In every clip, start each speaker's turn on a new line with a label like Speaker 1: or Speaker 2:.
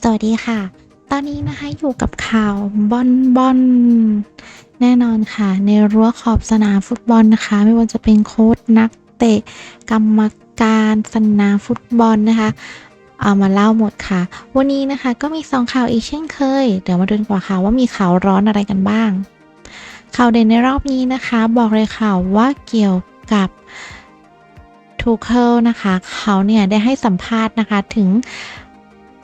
Speaker 1: สวัสดีค่ะ ตอนนี้นะคะอยู่กับข่าวบอลบอลแน่นอนค่ะ ในรั้วขอบสนามฟุตบอลนะคะ ไม่ว่าจะเป็นโค้ชนักเตะกรรมการสนามฟุตบอลนะคะ เอามาเล่าหมดค่ะ วันนี้นะคะก็มีสองข่าวอีกเช่นเคย เดี๋ยวมาดูกันกว่าค่ะว่ามีข่าวร้อนอะไรกันบ้าง ข่าวเด่นในรอบนี้นะคะ บอกเลยค่ะว่าเกี่ยวกับทูเคิลนะคะ เขาเนี่ยได้ให้สัมภาษณ์นะคะถึง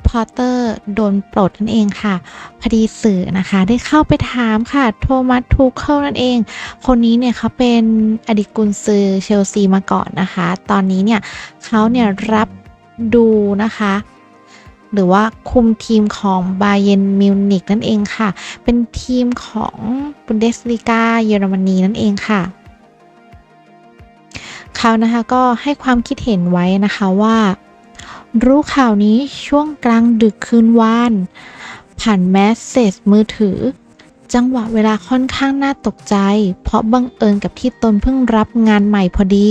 Speaker 1: พอตเตอร์โดนปลดนั่นเองค่ะ พอดีสื่อนะคะได้เข้าไปถามค่ะ โทมัสทูเคิลนั่นเอง คนนี้เนี่ยเขาเป็นอดีตกุนซือเชลซีมาก่อนนะคะ ตอนนี้เนี่ยเขาเนี่ยรับดูนะคะหรือว่าคุมทีมของบาเยนมิวนิกนั่นเองค่ะ เป็นทีมของบุนเดสลีกาเยอรมนีนั่นเองค่ะ เขานะคะก็ให้ความคิดเห็นไว้นะคะว่า รู้ข่าวนี้ช่วงกลางดึกคืนวาน ผ่านแมสเซจมือถือ จังหวะเวลาค่อนข้างน่าตกใจ เพราะบังเอิญกับที่ตนเพิ่งรับงานใหม่พอดี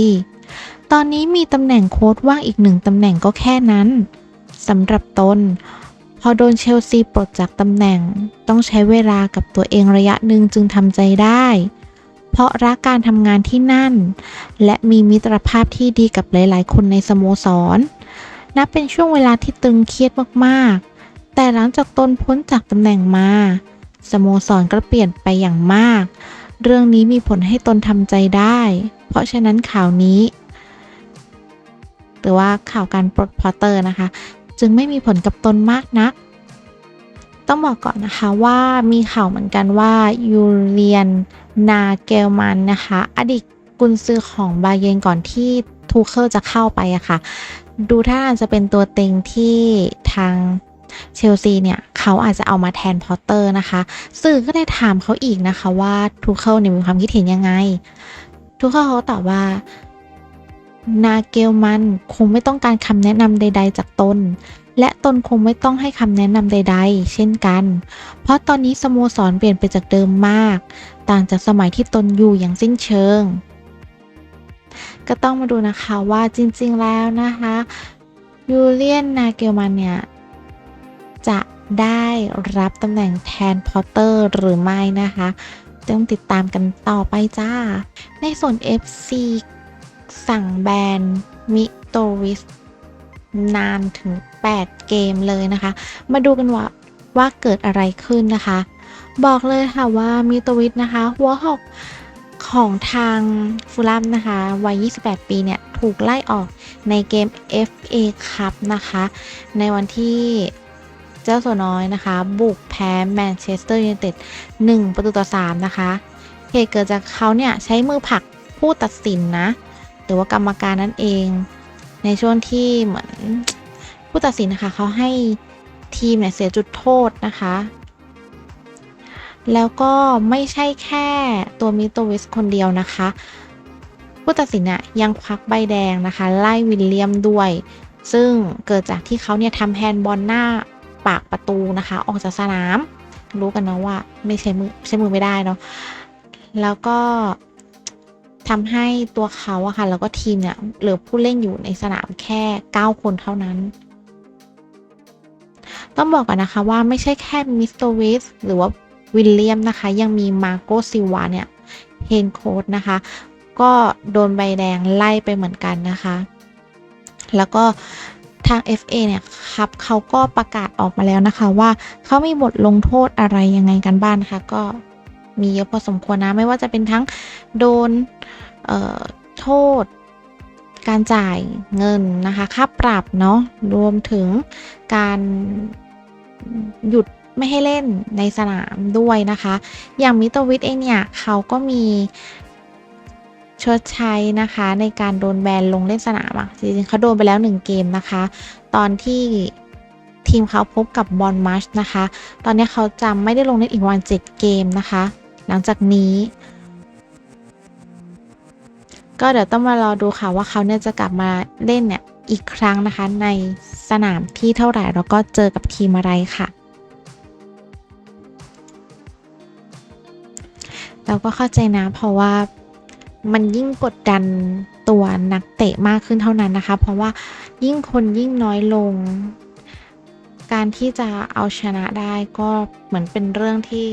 Speaker 1: ตอนนี้มีตำแหน่งโค้ดว่างอีกหนึ่งตำแหน่งก็แค่นั้นสำหรับตน พอโดนเชลซีปลดจากตำแหน่ง ต้องใช้เวลากับตัวเองระยะหนึ่งจึงทำใจได้ เพราะรักการทำงานที่นั่น และมีมิตรภาพที่ดีกับหลาย ๆ คนในสโมสร นับเป็นช่วงเวลาที่ตึงเครียดมากๆ แต่หลังจากตนพ้นจากตำแหน่งมา สโมสรก็เปลี่ยนไปอย่างมาก เรื่องนี้มีผลให้ตนทำใจได้ เพราะฉะนั้นข่าวนี้ หรือว่าข่าวการปลดพอตเตอร์นะคะ จึงไม่มีผลกับตนมากนัก ต้องบอกก่อนนะคะว่ามีข่าวเหมือนกันว่ายูเลียนนาเกลมันนะคะ อดีตกุนซือของบาเยนก่อนที่ทูเคิลจะเข้าไปอะค่ะ ดูท่าจะเป็นตัวเต็งที่ทางเชลซีเนี่ย เขาอาจจะเอามาแทนพอตเตอร์นะคะ สื่อก็ได้ถามเขาอีกนะคะว่าทูเคิลเนี่ยมีความคิดเห็นยังไง ทูเคิลเขาตอบว่านาเกลมันคงไม่ต้องการคำแนะนำใด ๆ จากตน และตนคงไม่ต้องให้คำแนะนำใด ๆ เช่นกัน เพราะตอนนี้สโมสรเปลี่ยนไปจากเดิมมาก ต่างจากสมัยที่ตนอยู่อย่างสิ้นเชิง ก็ต้องมาดูนะคะว่าจริงๆแล้วนะคะยูเลียนนาเกลมันเนี่ย จะได้รับตำแหน่งแทนพอตเตอร์หรือไม่นะคะ ต้องติดตามกันต่อไปจ้า ในส่วน FC สั่งแบนมิโตวิสนานถึง 8 เกมเลยนะคะ มาดูกันว่าว่าเกิดอะไรขึ้นนะคะ บอกเลยค่ะว่ามิโตวิสนะคะ หัวหอก ของทางฟูลัมนะคะวัย 28 ปีเนี่ย ถูกไล่ออกในเกม FA คัพนะคะ ในวันที่เจ้าสัวน้อยนะคะ บุกแพ้แมนเชสเตอร์ยูไนเต็ด1ประตูต่อ 3 นะคะเหตุเกิดจากเขาเนี่ย ใช้มือผลักผู้ตัดสินนะ หรือว่ากรรมการนั่นเอง ในช่วงที่เหมือนผู้ตัดสินนะคะ เขาให้ทีมเนี่ยเสียจุดโทษนะคะ แล้วก็ไม่ใช่แค่ตัวมิโตวิสคนเดียวนะคะ ผู้ตัดสินน่ะยังควักใบแดงนะคะ ไล่วิลเลียมด้วย ซึ่งเกิดจากที่เขาเนี่ยทำแฮนด์บอลหน้าปากประตูนะคะ ออกจากสนาม รู้กันเนาะว่าไม่ใช้มือใช้มือไม่ได้เนาะแล้วก็ทำให้ตัวเขาอะค่ะแล้วก็ทีมเนี่ยเหลือผู้เล่นอยู่ในสนามแค่ 9 คนเท่านั้น ต้องบอกกันนะคะว่าไม่ใช่แค่มิสเตอร์วิสหรือว่า วิลเลียมนะคะ ยังมีมาโกซิวาเนี่ยเฮนโคดนะคะ ก็โดนใบแดงไล่ไปเหมือนกันนะคะ แล้วก็ทาง FA เนี่ยครับเขาก็ประกาศออกมาแล้วนะคะ ว่าเขามีบทลงโทษอะไรยังไงกันบ้างนะคะก็มีเยอะพอสมควรนะ ไม่ว่าจะเป็นทั้งโดนโทษ การจ่ายเงินนะคะ ค่าปรับเนาะรวมถึงการหยุด ไม่ให้เล่นในสนามด้วยนะคะ อย่างมิโตวิทเองเนี่ยเขาก็มีชดใช้นะคะในการโดนแบนลงเล่นสนามอะจริงๆเขาโดนไปแล้วหนึ่งเกมนะคะ ตอนที่ทีมเขาพบกับบอลมัชนะคะ ตอนนี้เขาจำไม่ได้ลงเล่นอีกวันเจ็ดเกมนะคะ หลังจากนี้ ก็เดี๋ยวต้องมารอดูค่ะว่าเขาเนี่ยจะกลับมาเล่นเนี่ยอีกครั้งนะคะในสนามที่เท่าไหร่แล้วก็เจอกับทีมอะไรค่ะ เราก็เข้าใจนะ เพราะว่ามันยิ่งกดดันตัวนักเตะมากขึ้นเท่านั้นนะคะ เพราะว่ายิ่งคนยิ่งน้อยลง การที่จะเอาชนะได้ก็เหมือนเป็นเรื่องที่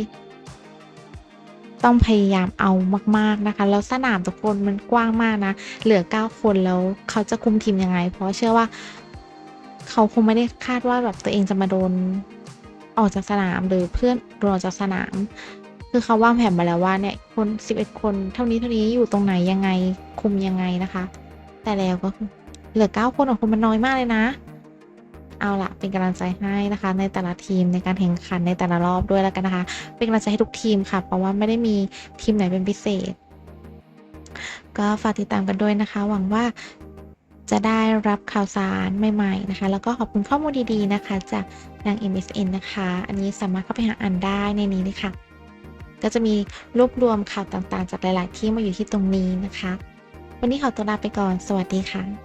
Speaker 1: ต้องพยายามเอามาก ๆนะคะ แล้วสนามทุกคนมันกว้างมากนะ เหลือ 9 คนแล้วเขาจะคุมทีมยังไง เพราะเชื่อว่าเขาคงไม่ได้คาดว่าแบบตัวเองจะมาโดนออกจากสนามหรือเพื่อนโดนออกจากสนาม คือเขาวางแผนมาแล้วว่าเนี่ยคน11คนเท่านี้เท่านี้อยู่ตรงไหนยังไงคุมยังไงนะคะ แต่แล้วก็คือเหลือ9คนของคนมันน้อยมากเลยนะ เอาละเป็นกำลังใจให้นะคะ ในแต่ละทีมในการแข่งขันในแต่ละรอบด้วยแล้วกันนะคะ เป็นกำลังใจให้ทุกทีมค่ะ เพราะว่าไม่ได้มีทีมไหนเป็นพิเศษ ก็ฝากติดตามกันด้วยนะคะ หวังว่าจะได้รับข่าวสารใหม่ ๆ นะคะ แล้วก็ขอบคุณข้อมูลดีๆนะคะ จากนาง MSN นะคะ อันนี้สามารถเข้าไปหาอ่านได้ในนี้เลยค่ะ ก็จะมีรวบรวมข่าวต่างๆ จากหลาย ๆ ที่มาอยู่ที่ตรงนี้นะคะ วันนี้ขอตัวลาไปก่อน สวัสดีค่ะ